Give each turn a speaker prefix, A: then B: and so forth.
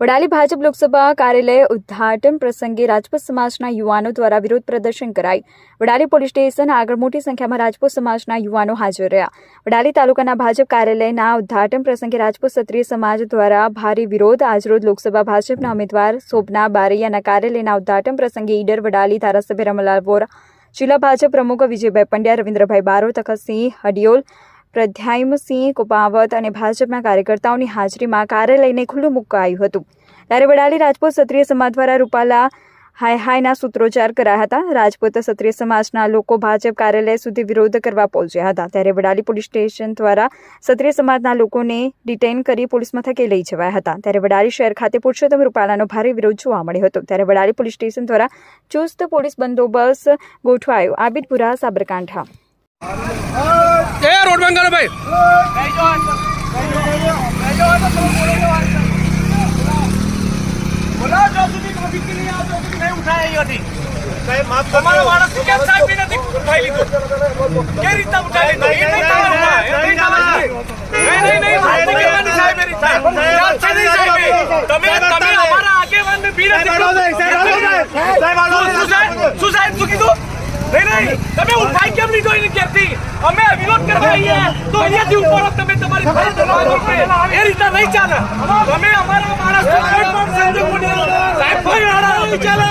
A: વડાલી ભાજપ લોકસભા કાર્યાલય ઉદ્ઘાટન પ્રસંગે રાજપૂત સમાજના યુવાનો દ્વારા વિરોધ પ્રદર્શન કરાઈ. વડાલી પોલીસ સ્ટેશન આગળ મોટી સંખ્યામાં રાજપૂત સમાજના યુવાનો હાજર રહ્યા. વડાલી તાલુકાના ભાજપ કાર્યાલયના ઉદ્ઘાટન પ્રસંગે રાજપૂત ક્ષત્રિય સમાજ દ્વારા ભારે વિરોધ આજરોજ લોકસભા ભાજપના ઉમેદવાર શોભના બારૈયાના કાર્યાલયના ઉદ્ઘાટન પ્રસંગે ઈડર વડાલી ધારાસભ્ય રમલાલ વોરા, જિલ્લા ભાજપ પ્રમુખ વિજયભાઈ પંડ્યા, રવિન્દ્રભાઈ બારો તખતસિંહ હડિયોલ પ્રધ્યાયમસિંહ કુપાવત અને ભાજપના કાર્યકર્તાઓની હાજરીમાં કાર્યાલયને ખુલ્લું મુકાયું હતું. ત્યારે વડાલી રાજપૂત ક્ષત્રિય સમાજ દ્વારા રૂપાલા હાય હાયના સૂત્રોચ્ચાર કરાયા હતા. રાજપૂત ક્ષત્રિય સમાજના લોકો ભાજપ કાર્યાલય સુધી વિરોધ કરવા પહોંચ્યા હતા. ત્યારે વડાલી પોલીસ સ્ટેશન દ્વારા ક્ષત્રિય સમાજના લોકોને ડિટેઇન કરી પોલીસ મથકે લઈ જવાયા હતા. ત્યારે વડાલી શહેર ખાતે પુરુષોત્તમ રૂપાલાનો ભારે વિરોધ જોવા મળ્યો હતો. ત્યારે વડાલી પોલીસ સ્ટેશન દ્વારા ચુસ્ત પોલીસ બંદોબસ્ત ગોઠવાયો. આબિદપુરા સાબરકાંઠા.
B: એ રોડ બંધ કરો ભાઈ
C: બોલા જો સુધી ટ્રાફિક નહીં આવતો સુધી નહીં ઉઠાય અહીંયાથી. તમારા માણસને કેમ સાહેબ નથી ઉઠાઈ લીધું? કેવી રીતના ઉઠાઈ લીધું? એ નહીં. તમે તમે અમારા આગેવાનને બી નથી સાહેબ સાહેબ? સાહેબ શું કીધું નહીં નહીં તમે ઉઠાઈ કેમ લીધો એની ઘેરથી અમે વિરોધ તો અહીંયાથી ઉપાડો તમે તમારી ફરજ છો. એ રીતે નહીં ચાલે. અમે અમારા માણસ પણ સંજોગોની કોઈ હાડા ચાલે